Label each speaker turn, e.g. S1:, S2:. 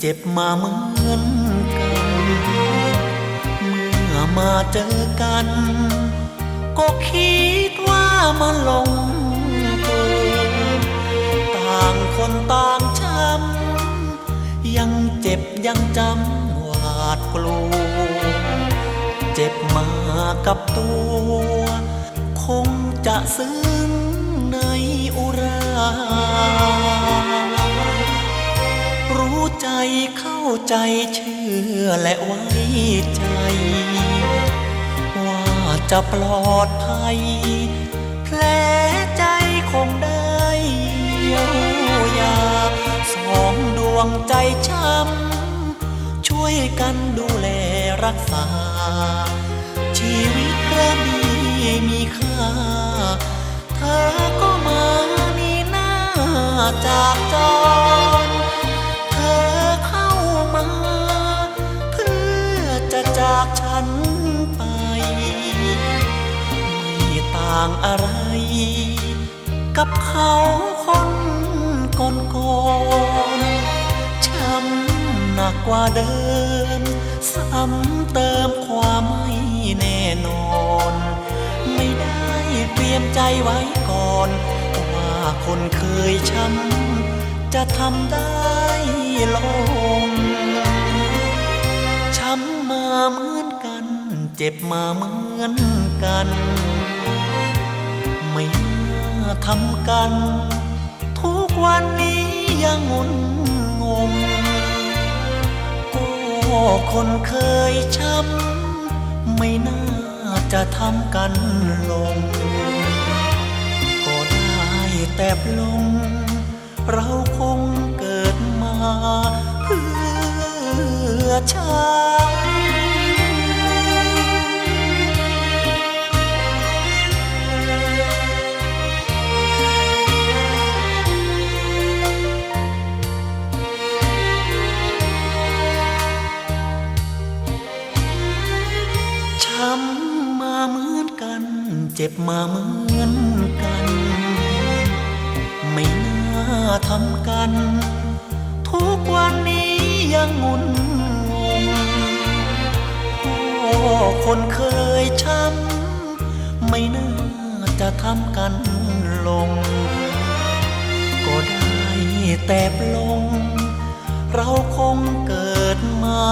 S1: เจ็บมาเหมือนกันเมื่อมาเจอกัน ก็คิดว่ามาลงตัวต่างคนต่างช้ำยังเจ็บยังจำหวาดกลัว เจ็บมากับตัว คงจะซึ้งในอุรา ใจเข้าใจเชื่อและไว้ใจ ว่าจะปลอดภัย แผลใจคงได้เยียวยาสองดวงใจช้ำ ช่วยกันดูแลรักษา ชีวิตเริ่มมีมีค่า เธอก็มามีหน้าจากจร จากฉันไป ไม่ต่างอะไร กับเขาคนก่อนก่อนช้ำหนักกว่าเดิม ซ้ำเติมความไม่แน่นอน ไม่ได้เตรียมใจไว้ก่อน ว่าคนเคยช้ำจะทำได้ลง มาเหมือนกัน เจ็บมาเหมือนกัน ไม่น่าทำกัน ทุกวันนี้ยังงุนงงก็คนเคยช้ำ ไม่น่าจะทำกันลง ก็ได้แต่ปลง เราคงเกิดมาเพื่อชา เจ็บมาเหมือนกัน ไม่น่าทำกัน ทุกวันนี้ยังงุนงงโอ้คนเคยช้ำ ไม่น่าจะทำกันลง ก็ได้แต่ปลง เราคงเกิดมา